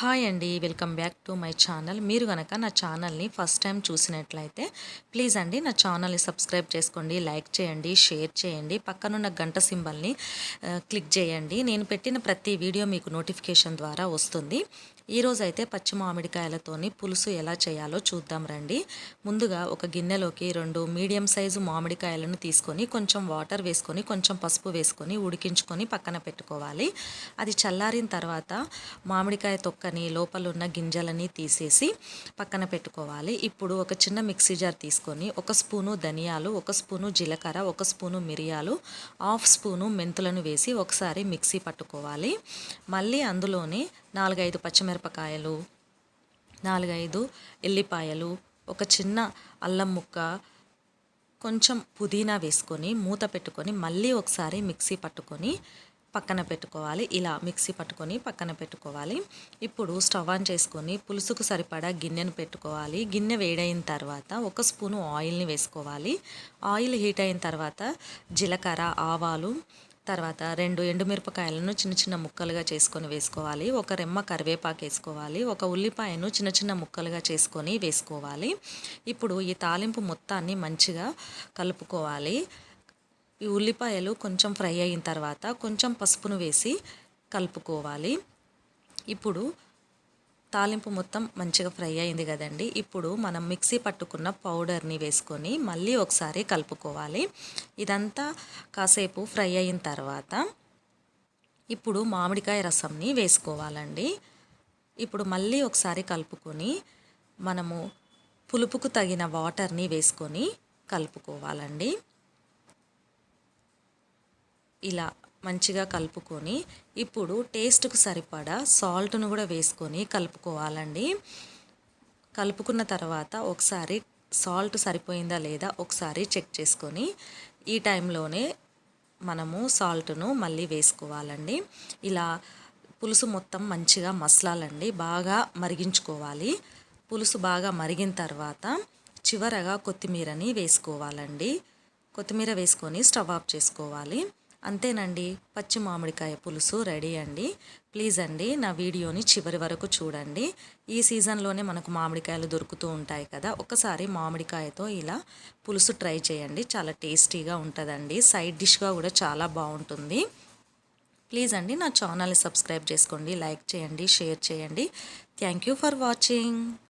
Hi అండి welcome back to my channel మీరు కనుక నా ఛానల్ని ఫస్ట్ టైం చూసినట్లయితే ప్లీజ్ అండి నా ఛానల్ని సబ్స్క్రైబ్ చేసుకోండి లైక్ చేయండి షేర్ చేయండి. పక్కనున్న గంట సింబల్ని క్లిక్ చేయండి. నేను పెట్టిన ప్రతి వీడియో మీకు నోటిఫికేషన్ ద్వారా వస్తుంది. ఈరోజు అయితే పచ్చి మామిడికాయలతోని పులుసు ఎలా చేయాలో చూద్దాం రండి. ముందుగా ఒక గిన్నెలోకి రెండు మీడియం సైజు మామిడికాయలను తీసుకొని కొంచెం వాటర్ వేసుకొని కొంచెం పసుపు వేసుకొని ఉడికించుకొని పక్కన పెట్టుకోవాలి. అది చల్లారిన తర్వాత మామిడికాయ తొక్క తొక్కని లోపల ఉన్న గింజలని తీసేసి పక్కన పెట్టుకోవాలి. ఇప్పుడు ఒక చిన్న మిక్సీ జార్ తీసుకొని ఒక స్పూను ధనియాలు ఒక స్పూను జీలకర్ర ఒక స్పూను మిరియాలు హాఫ్ స్పూను మెంతులను వేసి ఒకసారి మిక్సీ పట్టుకోవాలి. మళ్ళీ అందులోనే నాలుగైదు పచ్చిమిరపకాయలు నాలుగైదు ఎల్లిపాయలు ఒక చిన్న అల్లం ముక్క కొంచెం పుదీనా వేసుకొని మూత పెట్టుకొని మళ్ళీ ఒకసారి మిక్సీ పట్టుకొని పక్కన పెట్టుకోవాలి. ఇలా మిక్సీ పట్టుకొని పక్కన పెట్టుకోవాలి. ఇప్పుడు స్టవ్ ఆన్ చేసుకొని పులుసుకు సరిపడా గిన్నెను పెట్టుకోవాలి. గిన్నె వేడైన తర్వాత ఒక స్పూను ఆయిల్ని వేసుకోవాలి. ఆయిల్ హీట్ అయిన తర్వాత జీలకర్ర ఆవాలు తర్వాత రెండు ఎండుమిరపకాయలను చిన్న చిన్న ముక్కలుగా చేసుకొని వేసుకోవాలి. ఒక రెమ్మ కరివేపాకు వేసుకోవాలి. ఒక ఉల్లిపాయను చిన్న చిన్న ముక్కలుగా చేసుకొని వేసుకోవాలి. ఇప్పుడు ఈ తాలింపు మొత్తాన్ని మంచిగా కలుపుకోవాలి. ఈ ఉల్లిపాయలు కొంచెం ఫ్రై అయిన తర్వాత కొంచెం పసుపును వేసి కలుపుకోవాలి. ఇప్పుడు తాలింపు మొత్తం మంచిగా ఫ్రై అయింది కదండి. ఇప్పుడు మనం మిక్సీ పట్టుకున్న పౌడర్ని వేసుకొని మళ్ళీ ఒకసారి కలుపుకోవాలి. ఇదంతా కాసేపు ఫ్రై అయిన తర్వాత ఇప్పుడు మామిడికాయ రసంని వేసుకోవాలండి. ఇప్పుడు మళ్ళీ ఒకసారి కలుపుకొని మనము పులుపుకు తగిన వాటర్ని వేసుకొని కలుపుకోవాలండి. ఇలా మంచిగా కలుపుకొని ఇప్పుడు టేస్ట్కు సరిపడా సాల్ట్ను కూడా వేసుకొని కలుపుకోవాలండి. కలుపుకున్న తర్వాత ఒకసారి సాల్ట్ సరిపోయిందా లేదా ఒకసారి చెక్ చేసుకొని ఈ టైంలోనే మనము సాల్ట్ను మళ్ళీ వేసుకోవాలండి. ఇలా పులుసు మొత్తం మంచిగా మసలాలండి బాగా మరిగించుకోవాలి. పులుసు బాగా మరిగిన తర్వాత చివరగా కొత్తిమీరని వేసుకోవాలండి. కొత్తిమీర వేసుకొని స్టవ్ ఆఫ్ చేసుకోవాలి. అంతేనండి. పచ్చి మామిడికాయ పులుసు రెడీ అండి. ప్లీజ్ అండి నా వీడియోని చివరి వరకు చూడండి. ఈ సీజన్లోనే మనకు మామిడికాయలు దొరుకుతూ ఉంటాయి కదా ఒకసారి మామిడికాయతో ఇలా పులుసు ట్రై చేయండి. చాలా టేస్టీగా ఉంటుందండి. సైడ్ డిష్గా కూడా చాలా బాగుంటుంది. ప్లీజ్ అండి నా ఛానల్ని సబ్స్క్రైబ్ చేసుకోండి. లైక్ చేయండి షేర్ చేయండి. Thank you for watching.